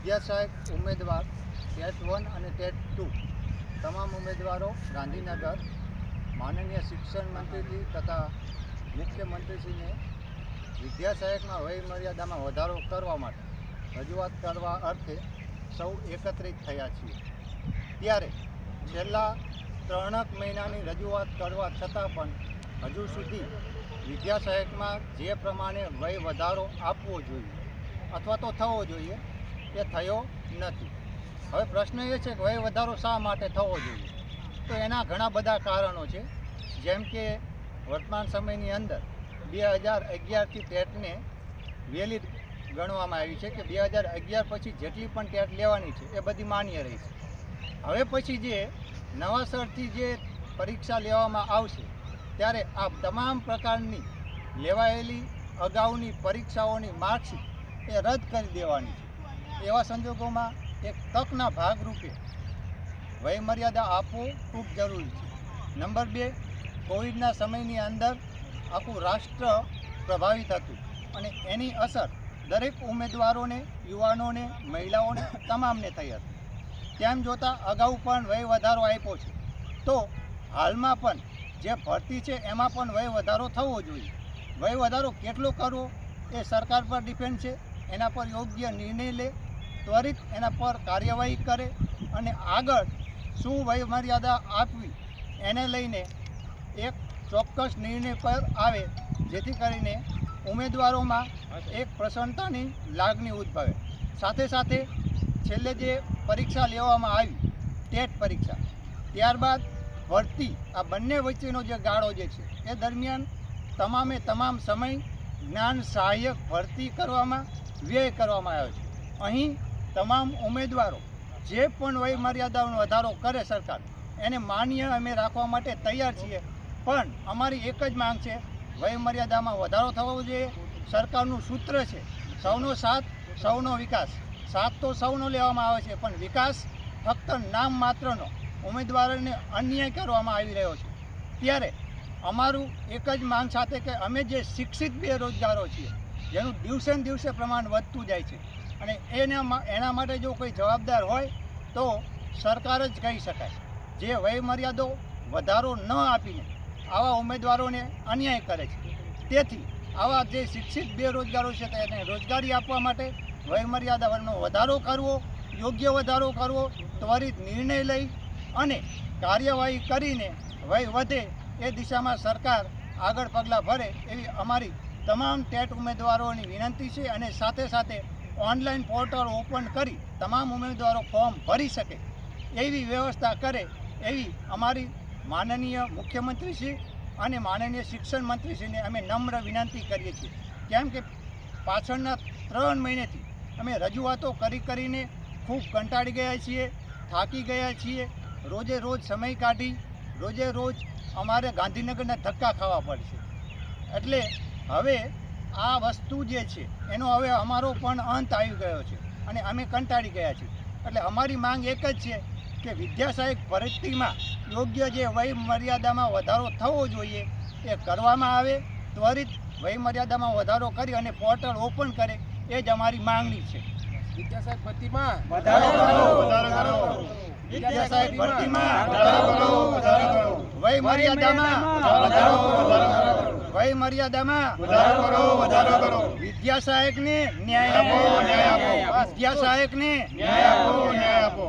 વિદ્યા સાહેબ, ઉમેદવાર, TET one અને ટેટ ટુ. તમામ ઉમેદવારો ગાંધીનગર માનનીય શિક્ષણ મંત્રીજી તથા મુખ્યમંત્રીશ્રીને વિદ્યા સહાયકમાં વય મર્યાદામાં વધારો કરવા માટે રજૂઆત કરવા અર્થે સૌ એકત્રિત થયા છીએ. ત્યારે છેલ્લા ત્રણક મહિનાની રજૂઆત કરવા છતાં પણ હજુ સુધી વિદ્યા સહાયકમાં જે પ્રમાણે વય વધારો આપવો જોઈએ અથવા તો થવો જોઈએ એ થયો નથી. હવે પ્રશ્ન એ છે કે વય વધારો શા માટે થવો જોઈએ? તો એના ઘણા બધા કારણો છે. જેમ કે વર્તમાન સમયની અંદર બે હજાર અગિયારથી ટેટને વહેલી ગણવામાં આવી છે કે બે હજાર અગિયાર પછી જેટલી પણ ટેટ લેવાની છે એ બધી માન્ય રહી છે. હવે પછી જે નવાસરથી જે પરીક્ષા લેવામાં આવશે, ત્યારે આ તમામ પ્રકારની લેવાયેલી અગાઉની પરીક્ષાઓની માર્કશીટ એ રદ કરી દેવાની છે. એવા સંજોગોમાં એક તકના ભાગરૂપે વયમર્યાદા આપવું ખૂબ જરૂરી છે. નંબર બે, કોવિડના સમયની અંદર આખું રાષ્ટ્ર પ્રભાવિત હતું અને એની અસર દરેક ઉમેદવારોને, યુવાનોને, મહિલાઓને તમામને થઈ હતી. તેમ જોતાં અગાઉ પણ વય વધારો આપ્યો છે. તો હાલમાં પણ જે ભરતી છે એમાં પણ વય વધારો થવો જોઈએ. વય વધારો કેટલો કરવો એ સરકાર પર ડિપેન્ડ છે. એના પર યોગ્ય નિર્ણય લે ત્વરિત એના પર કાર્યવાહી કરે અને આગળ શું વય મર્યાદા આપવી એને લઈને એક ચોક્કસ નિર્ણય પર આવે, જેથી કરીને ઉમેદવારોમાં એક પ્રસન્નતાની લાગણી ઉદ્ભવે. સાથે સાથે છેલ્લે જે પરીક્ષા લેવામાં આવી, ટેટ પરીક્ષા, ત્યારબાદ ભરતી, આ બંને વચ્ચેનો જે ગાળો જે છે, એ દરમિયાન તમામે તમામ સમય જ્ઞાન સહાયક ભરતી કરવામાં, વ્યય કરવામાં આવ્યો છે. અહીં તમામ ઉમેદવારો જે પણ વય મર્યાદાનો વધારો કરે સરકાર, એને માન્ય અમે રાખવા માટે તૈયાર છીએ. પણ અમારી એક જ માંગ છે વય મર્યાદામાં વધારો થવો જોઈએ. સરકારનું સૂત્ર છે, સૌનો સાથ, સૌનો વિકાસ. સાથ તો સૌનો લેવામાં આવે છે, પણ વિકાસ ફક્ત નામ માત્રનો ઉમેદવારોને અન્યાય કરવામાં આવી રહ્યો છે. ત્યારે અમારું એક જ માંગ સાથે કે અમે જે શિક્ષિત બેરોજગારો છીએ, જેનું દિવસે દિવસે પ્રમાણ વધતું જાય છે અને એના એના માટે જો કોઈ જવાબદાર હોય, તો સરકાર જ કહી શકાય. જે વયમર્યાદો વધારો ન આપીને આવા ઉમેદવારોને અન્યાય કરે છે. તેથી આવા જે શિક્ષિત બેરોજગારો છે, તેને રોજગારી આપવા માટે વયમર્યાદાનો વધારો કરવો, યોગ્ય વધારો કરવો, ત્વરિત નિર્ણય લઈ અને કાર્યવાહી કરીને વય વધે એ દિશામાં સરકાર આગળ પગલાં ભરે એવી અમારી તમામ ટેટ ઉમેદવારોની વિનંતી છે અને સાથે સાથે ઓનલાઈન પોર્ટલ ઓપન કરી તમામ ઉમેદવારો ફોર્મ ભરી શકે એવી વ્યવસ્થા કરે એવી અમારી માનનીય મુખ્યમંત્રીશ્રી અને માનનીય શિક્ષણ મંત્રીશ્રીને અમે નમ્ર વિનંતી કરીએ છીએ. કેમ કે પાછળના ત્રણ મહિનેથી અમે રજૂઆતો કરી કરીને ખૂબ કંટાળી ગયા છીએ, થાકી ગયા છીએ. રોજે રોજ સમય કાઢી, રોજે રોજ અમારે ગાંધીનગરના ધક્કા ખાવા પડશે. એટલે હવે આ વસ્તુ જે છે એનો હવે અમારો પણ અંત આવી ગયો છે અને અમે કંટાળી ગયા છીએ. એટલે અમારી માંગ એક જ છે કે વિદ્યા સહાયક ભરતીમાં યોગ્ય જે વય મર્યાદામાં વધારો થવો જોઈએ એ કરવામાં આવે ત્વરિત વય મર્યાદામાં વધારો કરી અને પોર્ટલ ઓપન કરે એ જ અમારી માંગણી છે. વિદ્યા સાહેબ ભરતીમાં વધારો કરો વધારો કરો. વિદ્યા ભરતીમાં વધારો કરો વધારો કરો. વય મર્યાદામાં વધારો વધારો કરો. વય મર્યાદામાં વધારો કરો વધારો કરો. વિદ્યા સહાયકને ન્યાય આપો ન્યાય આપો. વિદ્યા સહાયકને ન્યાય આપો.